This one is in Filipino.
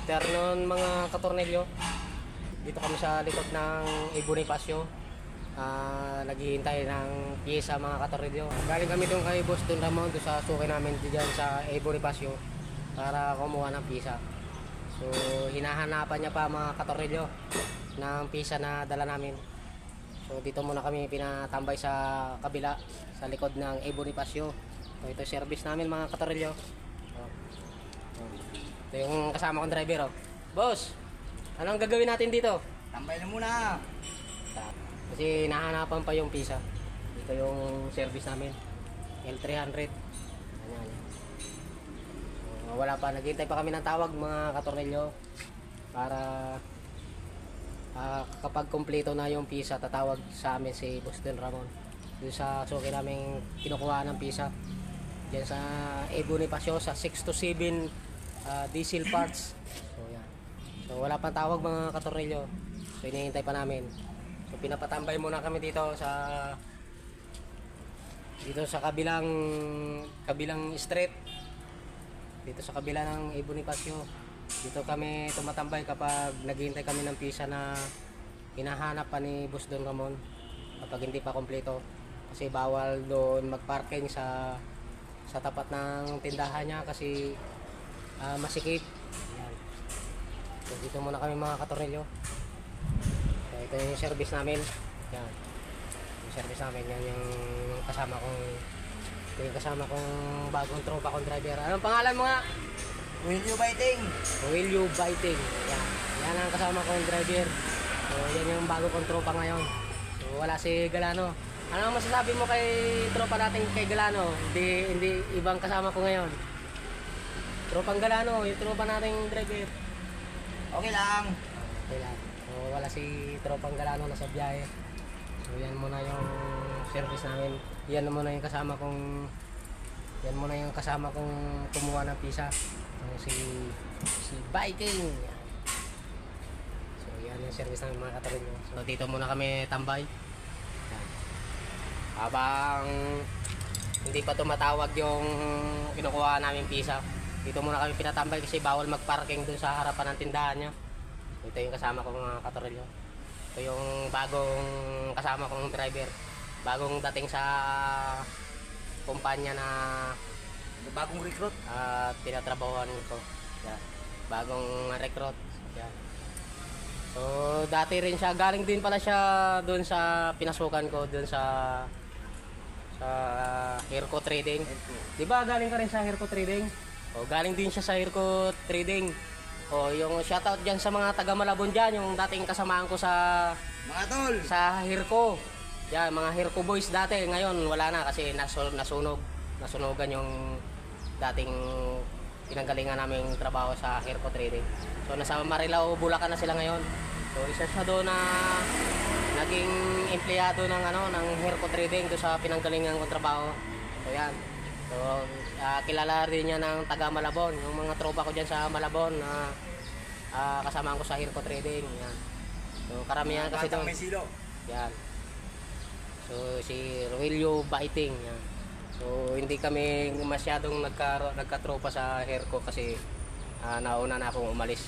afternoon mga katornilyo. Dito kami sa likod ng Ibonifacio. Ah, naghihintay ng pyesa mga katornilyo. Galing kami doon kay Boss Don Ramon doon sa suki namin diyan sa Ibonifacio para kumuha ng pyesa. So hinahanapan niya pa mga katornilyo ng pyesa na dala namin. So dito muna kami pinatambay sa kabila sa likod ng Ibonifacio. So ito service namin mga katornilyo. Oh. Ito yung kasama kong driver oh. Boss, anong gagawin natin dito? Tambay na muna. Kasi nahanapan pa yung pisa. Ito yung service namin. L300. Ayan. So, wala pa. Naghintay pa kami ng tawag mga katornilyo. Para ah, kapag kumpleto na yung pisa, tatawag sa amin si Boston Ramon. Doon sa suki namin kinukuha ng pisa. Diyan sa Ebonifacio sa 6 to 7 ah, diesel parts. So yan. So wala pang tawag mga katornilyo. So hinihintay pa namin. So pinapatambay muna kami dito sa dito sa kabilang kabilang street. Dito sa kabila ng Ibonifacio. Dito kami tumatambay kapag naghihintay kami ng pisa na hinahanap pa ni Boss Don Ramon kapag hindi pa kompleto. Kasi bawal doon magparking sa sa tapat ng tindahan niya kasi ah, masikip. Ayan. So dito muna kami mga katornilyo. So, ito yung service namin. Yan. Yung service namin. Yan yung kasama kong yung kasama kong bagong tropa kong driver. Anong pangalan mo nga? Will you biting? Will you biting? Yan. Yan ang kasama kong driver. So, yan yung bago kong tropa ngayon. So, wala si Galano. Ano ang masasabi mo kay tropa natin kay Galano? Hindi, hindi ibang kasama ko ngayon. Tropang Galano, yung tropa nating driver. Okay lang. Okay lang. So, wala si Tropang Galano na sa biyahe. So, yan muna yung service namin. Yan muna yung kasama kong yan muna yung kasama kong kumuha ng pisa. Yung si si Biking. Yan. So, yan yung service namin mga katarin nyo. So, dito muna kami tambay. Yan. Habang hindi pa tumatawag yung kinukuha namin pisa. Dito muna kami pinatambay kasi bawal magparking dun sa harapan ng tindahan niya. Ito yung kasama ko mga katorilyo. Ito yung bagong kasama kong driver. Bagong dating sa kumpanya na Bagong recruit. uh, tinatrabahoan ko. Yan. Bagong recruit. Yan. So, dati rin siya, galing din pala siya doon sa pinasukan ko, doon sa sa Hirko Trading. Di ba galing ka rin sa Hirko Trading? O, galing din siya sa Hirko Trading. O, yung shoutout dyan sa mga taga Malabon dyan, yung dating kasamaan ko sa Mga tol. sa Hirko. Yan, mga Hirko boys dati. Ngayon, wala na kasi nasu- nasunog. Nasunogan yung dating pinanggalingan naming trabaho sa Hirko Trading. So, nasa Marilao, Bulacan na sila ngayon. So, isa siya doon na naging empleyado ng ano ng Hirko Trading doon sa pinanggalingan kong trabaho. So, yan. So, ah, kilala rin niya ng taga Malabon. Yung mga tropa ko dyan sa Malabon na ah, kasama ko sa Hirko Trading. Yan. So, karamihan kasi Batang doon. Yan. So si Rogelio Biting yan. So hindi kami masyadong nagka nagkatropa sa Herco kasi ah, nauna na akong umalis.